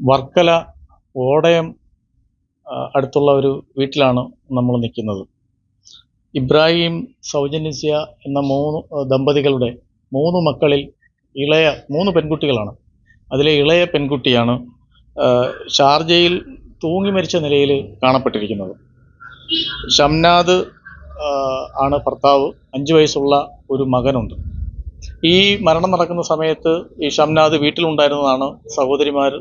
വർക്കല ഓടയം അടുത്തുള്ള ഒരു വീട്ടിലാണ് നമ്മൾ നിൽക്കുന്നത്. ഇബ്രാഹിം സൗജന്യസ്യ എന്ന മൂന്ന് ദമ്പതികളുടെ മൂന്ന് മക്കളിൽ ഇളയ മൂന്ന് പെൺകുട്ടികളാണ്. അതിലെ ഇളയ പെൺകുട്ടിയാണ് ഷാർജയിൽ തൂങ്ങി മരിച്ച നിലയിൽ കാണപ്പെട്ടിരിക്കുന്നത്. ഷംനാദ് ആണ് ഭർത്താവ്. അഞ്ച് വയസ്സുള്ള ഒരു മകനുണ്ട്. ഈ മരണം നടക്കുന്ന സമയത്ത് ഈ ഷംനാദ് വീട്ടിലുണ്ടായിരുന്നതാണ് സഹോദരിമാർ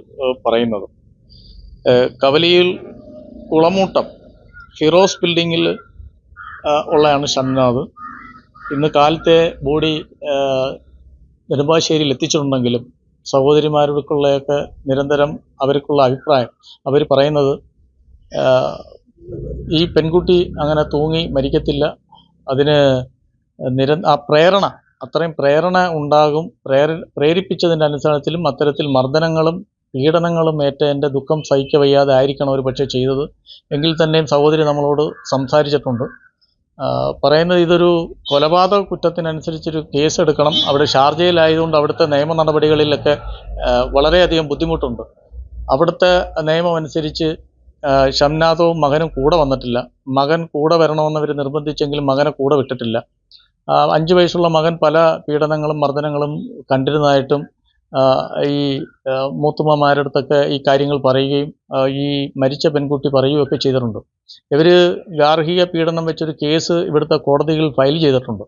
പറയുന്നത്. കവലിയിൽ കുളമൂട്ടം ഫിറോസ് ബിൽഡിങ്ങിൽ ഉള്ളതാണ് ഷംനാദ്. ഇന്ന് കാലത്തെ ബോഡി നെടുമ്പാശ്ശേരിയിൽ എത്തിച്ചിട്ടുണ്ടെങ്കിലും സഹോദരിമാർക്കുള്ളയൊക്കെ നിരന്തരം അവർക്കുള്ള അഭിപ്രായം. അവർ പറയുന്നത് ഈ പെൺകുട്ടി അങ്ങനെ തൂങ്ങി മരിക്കത്തില്ല. അതിന് നിര ആ പ്രേരണ അത്രയും പ്രേരണ ഉണ്ടാകും. പ്രേര പ്രേരിപ്പിച്ചതിന്റെ അനുസരണത്തിലും അത്തരത്തിൽ മർദ്ദനങ്ങളും പീഡനങ്ങളും ഏറ്റതിന്റെ ദുഃഖം സഹിക്ക വയ്യാതെ ആയിരിക്കണം ഒരു പക്ഷേ ചെയ്തത്. എങ്കിൽ തന്നെയും സഹോദരി നമ്മളോട് സംസാരിച്ചിട്ടുണ്ട്. പറയുന്നത് ഇതൊരു കൊലപാതക കുറ്റത്തിനനുസരിച്ചൊരു കേസ് എടുക്കണം അവിടെ ഷാർജയിലായതുകൊണ്ട് അവിടുത്തെ നിയമ നടപടികളിലൊക്കെ വളരെയധികം ബുദ്ധിമുട്ടുണ്ട്. അവിടുത്തെ നിയമം അനുസരിച്ച് ഷംനാഥവും മകനും കൂടെ വന്നിട്ടില്ല. മകൻ കൂടെ വരണമെന്ന് അവർ നിർബന്ധിച്ചെങ്കിലും മകനെ കൂടെ വിട്ടിട്ടില്ല. അഞ്ച് വയസ്സുള്ള മകൻ പല പീഡനങ്ങളും മർദ്ദനങ്ങളും കണ്ടിരുന്നതായിട്ടും ഈ മൂത്തുമ്മമാരുടെ അടുത്തൊക്കെ ഈ കാര്യങ്ങൾ പറയുകയും ഈ മരിച്ച പെൺകുട്ടി പറയുകയൊക്കെ ചെയ്തിട്ടുണ്ട്. ഇവർ ഗാർഹിക പീഡനം വെച്ചൊരു കേസ് ഇവിടുത്തെ കോടതിയിൽ ഫയൽ ചെയ്തിട്ടുണ്ട്.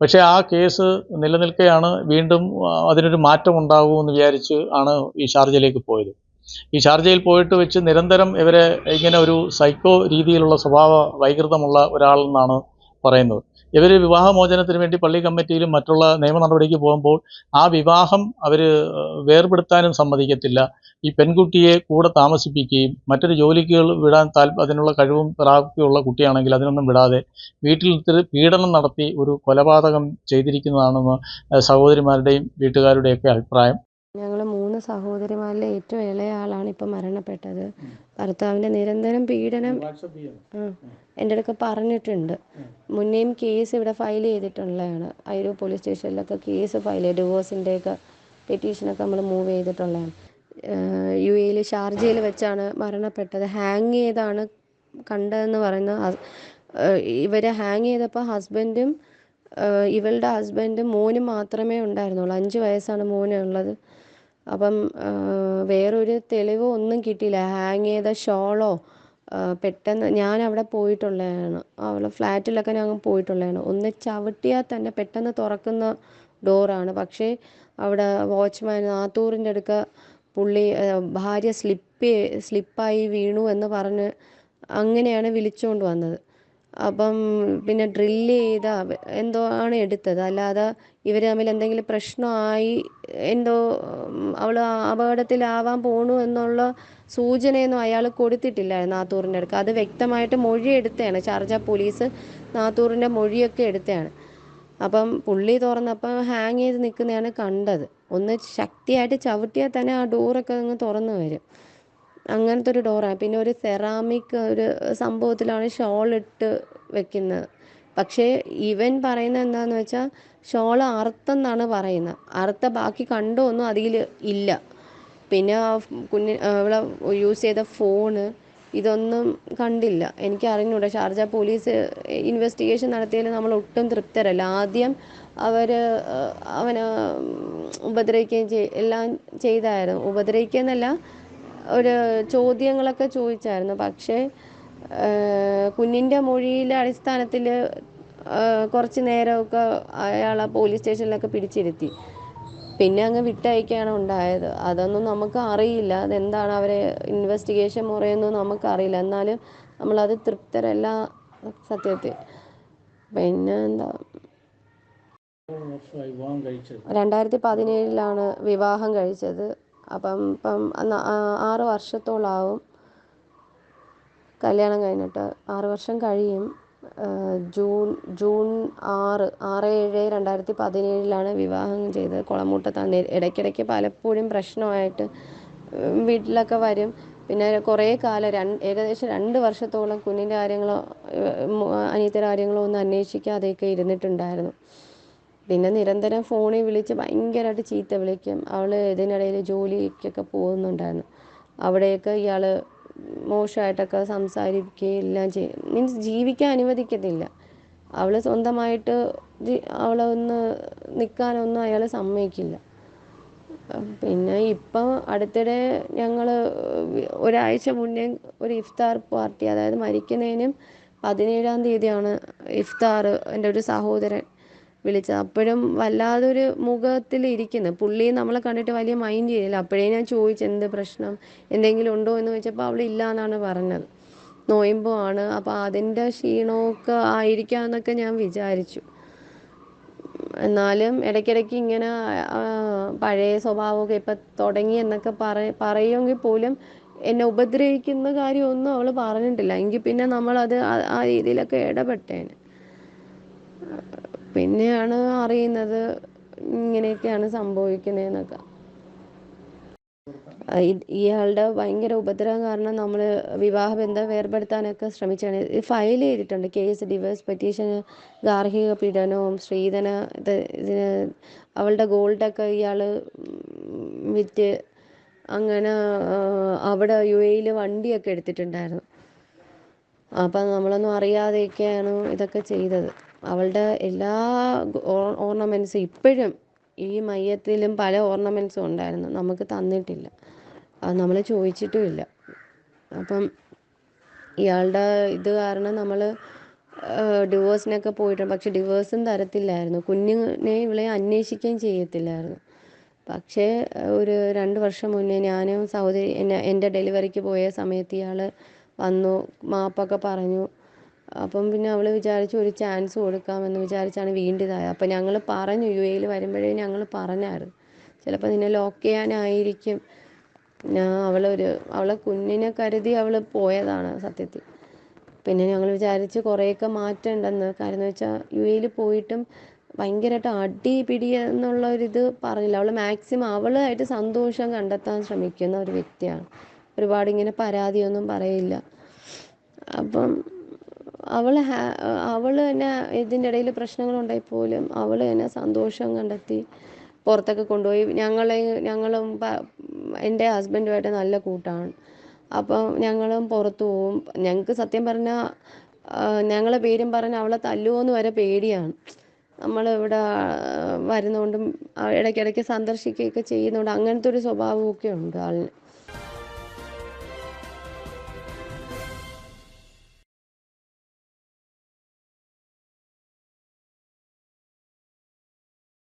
പക്ഷേ ആ കേസ് നിലനിൽക്കെയാണ് വീണ്ടും അതിനൊരു മാറ്റം ഉണ്ടാകുമെന്ന് വിചാരിച്ച് ആണ് ഈ ഷാർജയിലേക്ക് പോയത്. ഈ ഷാർജയിൽ പോയിട്ട് വെച്ച് നിരന്തരം ഇവരെ ഇങ്ങനെ ഒരു സൈക്കോ രീതിയിലുള്ള സ്വഭാവ വൈകൃതമുള്ള ഒരാളെന്നാണ് പറയുന്നത്. ഇവർ വിവാഹമോചനത്തിന് വേണ്ടി പള്ളി കമ്മിറ്റിയിലും മറ്റുള്ള നിയമ നടപടിക്ക് പോകുമ്പോൾ ആ വിവാഹം അവർ വേർപെടുത്താനും സമ്മതിക്കത്തില്ല. ഈ പെൺകുട്ടിയെ കൂടെ താമസിപ്പിക്കുകയും മറ്റൊരു ജോലിക്കുകൾ വിടാൻ താല്പ അതിനുള്ള കഴിവും പ്രാപ്തിയുള്ള കുട്ടിയാണെങ്കിൽ അതിനൊന്നും വിടാതെ വീട്ടിൽ പീഡനം നടത്തി ഒരു കൊലപാതകം ചെയ്തിരിക്കുന്നതാണെന്ന് സഹോദരിമാരുടെയും വീട്ടുകാരുടെയൊക്കെ അഭിപ്രായം. ഞങ്ങൾ മൂന്ന് സഹോദരിമാരിൽ ഏറ്റവും ഇളയ ആളാണ് ഇപ്പം മരണപ്പെട്ടത്. ഭർത്താവിന്റെ നിരന്തരം പീഡനം എന്റെ അടുക്ക പറഞ്ഞിട്ടുണ്ട്. മുന്നേയും കേസ് ഇവിടെ ഫയൽ ചെയ്തിട്ടുള്ളതാണ്. അയിരൂർ പോലീസ് സ്റ്റേഷനിലൊക്കെ കേസ് ഫയൽ ചെയ്ത് ഡിവോഴ്സിന്റെയൊക്കെ പെറ്റീഷനൊക്കെ നമ്മൾ മൂവ് ചെയ്തിട്ടുള്ളതാണ്. യു എയിൽ ഷാർജയിൽ വെച്ചാണ് മരണപ്പെട്ടത്. ഹാങ് ചെയ്താണ് കണ്ടതെന്ന് ഏഹ് ഇവരെ ഹാങ് ചെയ്തപ്പോൾ ഹസ്ബൻഡും ഇവളുടെ ഹസ്ബൻഡും മോനും മാത്രമേ ഉണ്ടായിരുന്നുള്ളൂ. അഞ്ച് വയസ്സാണ് മോനുള്ളത് അപ്പം വേറൊരു തെളിവോ ഒന്നും കിട്ടിയില്ല. ഹാങ് ചെയ്ത ഷോളോ പെട്ടെന്ന് ഞാൻ അവിടെ പോയിട്ടുള്ളതാണ്. അവളെ ഫ്ലാറ്റിലൊക്കെ ഞങ്ങൾ പോയിട്ടുള്ളതാണ്. ഒന്ന് ചവിട്ടിയാൽ തന്നെ പെട്ടെന്ന് തുറക്കുന്ന ഡോറാണ്. പക്ഷേ അവിടെ വാച്ച്മാൻ നാത്തൂറിന്റെ അടുക്ക പുള്ളി ഭാര്യ സ്ലിപ്പ് സ്ലിപ്പായി വീണു എന്ന് പറഞ്ഞ് അങ്ങനെയാണ് വിളിച്ചുകൊണ്ട് വന്നത്. അപ്പം പിന്നെ ഡ്രില്ല് ചെയ്ത എന്തോ ആണ് എടുത്തത്. അല്ലാതെ ഇവർ തമ്മിൽ എന്തെങ്കിലും പ്രശ്നമായി എന്തോ അവൾ അപകടത്തിലാവാൻ പോണു എന്നുള്ള സൂചനയൊന്നും അയാൾ കൊടുത്തിട്ടില്ലായിരുന്നു നാത്തൂറിന്റെ അടുക്ക്. അത് വ്യക്തമായിട്ട് മൊഴി എടുത്തതാണ്. ഷാർജ പോലീസ് നാത്തൂറിന്റെ മൊഴിയൊക്കെ എടുത്തതാണ്. അപ്പം പുള്ളി തുറന്നപ്പം ഹാങ് ചെയ്ത് നിൽക്കുന്നതാണ് കണ്ടത്. ഒന്ന് ശക്തിയായിട്ട് ചവിട്ടിയാൽ തന്നെ ആ ഡോറൊക്കെ അങ്ങ് തുറന്നു വരും. അങ്ങനത്തെ ഒരു ഡോറാണ് പിന്നെ ഒരു സെറാമിക് ഒരു സംഭവത്തിലാണ് ഷോൾ ഇട്ട് വെക്കുന്നത് പക്ഷേ ഇവൻ പറയുന്നത് എന്താണെന്ന് വെച്ചാൽ ഷോൾ അറുത്തെന്നാണ് പറയുന്നത് അറുത്ത ബാക്കി കണ്ടോ ഒന്നും അതിൽ ഇല്ല. പിന്നെ കുഞ്ഞി ഇവിടെ യൂസ് ചെയ്ത ഫോണ് ഇതൊന്നും കണ്ടില്ല. എനിക്ക് അറിഞ്ഞൂടെ ഷാർജ പോലീസ് ഇൻവെസ്റ്റിഗേഷൻ നടത്തിയതിൽ നമ്മൾ ഒട്ടും തൃപ്തരല്ല. ആദ്യം അവർ അവനെ ഉപദ്രവിക്കുകയും ചെയ് എല്ലാം ചെയ്തായിരുന്നു. ഉപദ്രവിക്കുക എന്നല്ല ഒരു ചോദ്യങ്ങളൊക്കെ ചോദിച്ചായിരുന്നു. പക്ഷേ കുഞ്ഞിന്റെ മൊഴിയിലെ അടിസ്ഥാനത്തിൽ കുറച്ച് നേരമൊക്കെ അയാളെ പോലീസ് സ്റ്റേഷനിലൊക്കെ പിടിച്ചിരുത്തി. പിന്നെ അങ്ങ് വിട്ടയക്കുകയാണ് ഉണ്ടായത്. അതൊന്നും നമുക്ക് അറിയില്ല. അതെന്താണ് അവരെ ഇൻവെസ്റ്റിഗേഷൻ മുറയൊന്നും നമുക്കറിയില്ല. എന്നാലും നമ്മളത് തൃപ്തരല്ല സത്യത്തിൽ. പിന്നെ എന്താ? രണ്ടായിരത്തി പതിനേഴിലാണ് വിവാഹം കഴിച്ചത്. അപ്പം ഇപ്പം ആറ് വർഷത്തോളാവും കല്യാണം കഴിഞ്ഞിട്ട്. ആറ് വർഷം കഴിയും. ജൂൺ ജൂൺ ആറ് ആറ് ഏഴ് രണ്ടായിരത്തി പതിനേഴിലാണ് വിവാഹം ചെയ്തത്. കുളമൂട്ടത്താണ് ഇടയ്ക്കിടയ്ക്ക് പലപ്പോഴും പ്രശ്നമായിട്ട് വീട്ടിലൊക്കെ വരും. പിന്നെ കുറേ കാലം രണ്ട് ഏകദേശം രണ്ട് വർഷത്തോളം കുഞ്ഞിന്റെ കാര്യങ്ങളോ അനിയത്തിയുടെ കാര്യങ്ങളോ ഒന്നും അന്വേഷിക്കാതെയൊക്കെ ഇരുന്നിട്ടുണ്ടായിരുന്നു. പിന്നെ നിരന്തരം ഫോണിൽ വിളിച്ച് ഭയങ്കരമായിട്ട് ചീത്ത വിളിക്കും. അവൾ ഇതിനിടയിൽ ജോലിക്കൊക്കെ പോകുന്നുണ്ടായിരുന്നു. അവിടെയൊക്കെ ഇയാൾ മോശമായിട്ടൊക്കെ സംസാരിക്കുകയും എല്ലാം ചെയ്യും മീൻസ് ജീവിക്കാൻ അനുവദിക്കത്തില്ല. അവൾ സ്വന്തമായിട്ട് അവളെ ഒന്ന് നിൽക്കാനൊന്നും അയാൾ സമ്മതിക്കില്ല. പിന്നെ ഇപ്പം അടുത്തിടെ ഞങ്ങൾ ഒരാഴ്ച മുന്നേ ഒരു ഇഫ്താർ പാർട്ടി അതായത് മരിക്കുന്നതിനും പതിനേഴാം തീയതിയാണ് ഇഫ്താർ എന്റെ ഒരു സഹോദരൻ വിളിച്ചത്. അപ്പോഴും വല്ലാതൊരു മുഖത്തിൽ ഇരിക്കുന്നത് പുള്ളി നമ്മളെ കണ്ടിട്ട് വലിയ മൈൻഡ് ചെയ്തില്ല അപ്പോഴേ ഞാൻ ചോദിച്ചു എന്ത് പ്രശ്നം? എന്തെങ്കിലും ഉണ്ടോ? എന്ന് ചോദിച്ചപ്പോൾ അവൾ ഇല്ല എന്നാണ് പറഞ്ഞത്. നോയമ്പുമാണ് അപ്പോൾ അതിന്റെ ക്ഷീണമൊക്കെ ആയിരിക്കാമെന്നൊക്കെ ഞാൻ വിചാരിച്ചു. എന്നാലും ഇടയ്ക്കിടയ്ക്ക് ഇങ്ങനെ പഴയ സ്വഭാവമൊക്കെ ഇപ്പം തുടങ്ങി എന്നൊക്കെ പറ പറയുമെങ്കിൽ പോലും എന്നെ ഉപദ്രവിക്കുന്ന കാര്യമൊന്നും അവൾ പറഞ്ഞിട്ടില്ല. എങ്കിൽ പിന്നെ നമ്മൾ അത് ആ രീതിയിലൊക്കെ ഇടപെട്ടേനെ. പിന്നെയാണ് അറിയുന്നത് ഇങ്ങനെയൊക്കെയാണ് സംഭവിക്കുന്നതെന്നൊക്കെ. ഇയാളുടെ ഭയങ്കര ഉപദ്രവം കാരണം നമ്മൾ വിവാഹബന്ധം വേർപെടുത്താനൊക്കെ ശ്രമിച്ചാണ്. ഫയൽ ചെയ്തിട്ടുണ്ട്. കേസ് ഡിവേഴ്സ് പെറ്റീഷൻ ഗാർഹിക പീഡനവും സ്ത്രീധന ഇത് ഇതിന് അവളുടെ ഗോൾഡൊക്കെ ഇയാൾ വിറ്റ് അങ്ങനെ അവിടെ യു എയിൽ വണ്ടിയൊക്കെ എടുത്തിട്ടുണ്ടായിരുന്നു. അപ്പം നമ്മളൊന്നും അറിയാതെയൊക്കെയാണ് ഇതൊക്കെ ചെയ്തത്. അവളുടെ എല്ലാ ഓർണമെന്റ്സും ഇപ്പോഴും ഈ മയ്യത്തിലും പല ഓർണമെന്റ്സും ഉണ്ടായിരുന്നു. നമുക്ക് തന്നിട്ടില്ല. അത് നമ്മൾ ചോദിച്ചിട്ടുമില്ല. അപ്പം ഇയാളുടെ ഇത് കാരണം നമ്മൾ ഡിവോഴ്സിനൊക്കെ പോയിട്ടുണ്ട്. പക്ഷെ ഡിവോഴ്സും തരത്തില്ലായിരുന്നു. കുഞ്ഞിനെ ഇവളെ അന്വേഷിക്കുകയും ചെയ്യത്തില്ലായിരുന്നു. പക്ഷേ ഒരു രണ്ട് വർഷം മുന്നേ ഞാനും സഹോദരി എന്നെ എന്റെ ഡെലിവറിക്ക് പോയ സമയത്ത് ഇയാൾ വന്നു മാപ്പൊക്കെ പറഞ്ഞു. അപ്പം പിന്നെ അവൾ വിചാരിച്ചു ഒരു ചാൻസ് കൊടുക്കാമെന്ന് വിചാരിച്ചാണ് വീണ്ടും ഇതായത്. അപ്പം ഞങ്ങൾ പറഞ്ഞു യു എയിൽ വരുമ്പോഴേ ഞങ്ങൾ പറഞ്ഞായിരുന്നു. ചിലപ്പോൾ നിന്നെ ലോക്ക് ചെയ്യാനായിരിക്കും. ഞാൻ അവളൊരു അവളെ കുഞ്ഞിനെ കരുതി അവൾ പോയതാണ് സത്യത്തിൽ. പിന്നെ ഞങ്ങൾ വിചാരിച്ച് കുറേയൊക്കെ മാറ്റമുണ്ടെന്ന്. കാര്യം എന്ന് വെച്ചാൽ യു എയിൽ പോയിട്ടും ഭയങ്കരമായിട്ട് അടി പിടി എന്നുള്ള ഒരിത് പറഞ്ഞില്ല. അവൾ മാക്സിമം അവളായിട്ട് സന്തോഷം കണ്ടെത്താൻ ശ്രമിക്കുന്ന ഒരു വ്യക്തിയാണ്. ഒരുപാട് ഇങ്ങനെ പരാതിയൊന്നും പറയില്ല. അപ്പം അവൾ അവൾ തന്നെ ഇതിന്റെ ഇടയിൽ പ്രശ്നങ്ങളുണ്ടായി പോലും അവൾ തന്നെ സന്തോഷം കണ്ടെത്തി പുറത്തൊക്കെ കൊണ്ടുപോയി. ഞങ്ങളെ ഞങ്ങളും എന്റെ ഹസ്ബൻഡുമായിട്ട് നല്ല കൂട്ടാണ്. അപ്പം ഞങ്ങളും പുറത്തു പോവും. ഞങ്ങൾക്ക് സത്യം പറഞ്ഞാൽ ഞങ്ങളെ പേരും പറഞ്ഞ് അവളെ തല്ലുവോന്ന് വരെ പേടിയാണ്. നമ്മൾ ഇവിടെ വരുന്നതുകൊണ്ടും ഇടയ്ക്കിടയ്ക്ക് സന്ദർശിക്കുകയൊക്കെ ചെയ്യുന്നതുകൊണ്ട് അങ്ങനത്തെ ഒരു സ്വഭാവമൊക്കെ ഉണ്ട് ആളിന്.